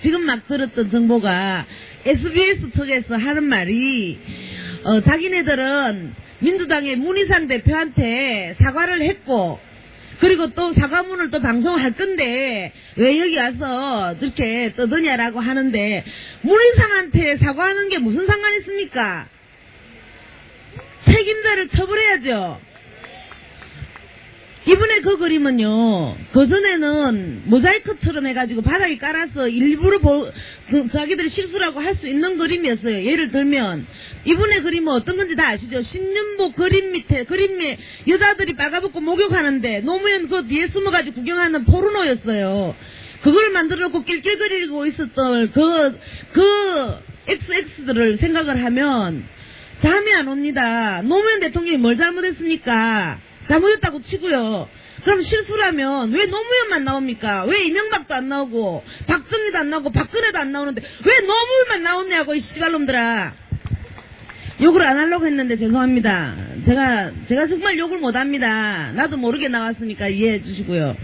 지금 막 들었던 정보가 SBS 측에서 하는 말이 어, 자기네들은 민주당의 문희상 대표한테 사과를 했고 그리고 또 사과문을 또 방송할 건데 왜 여기 와서 이렇게 떠드냐라고 하는데 문희상한테 사과하는 게 무슨 상관 있습니까? 책임자를 처벌해야죠. 이번에 그 그림은요, 그 전에는 모자이크처럼 해가지고 바닥에 깔아서 일부러 보, 그 자기들이 실수라고 할 수 있는 그림이었어요. 예를 들면, 이번에 그림은 어떤 건지 다 아시죠? 신윤복 그림 밑에, 그림 밑에 여자들이 빨가벗고 목욕하는데, 노무현 그 뒤에 숨어가지고 구경하는 포르노였어요. 그걸 만들어 놓고 낄낄거리고 있었던 그, 그 XX들을 생각을 하면, 잠이 안 옵니다. 노무현 대통령이 뭘 잘못했습니까? 잘못했다고 치고요. 그럼 실수라면 왜 노무현만 나옵니까? 왜 이명박도 안 나오고 박정희도 안 나오고 박근혜도 안 나오는데 왜 노무현만 나오냐고 이 씨발놈들아. 욕을 안 하려고 했는데 죄송합니다. 제가 제가 정말 욕을 못 합니다. 나도 모르게 나왔으니까 이해해 주시고요.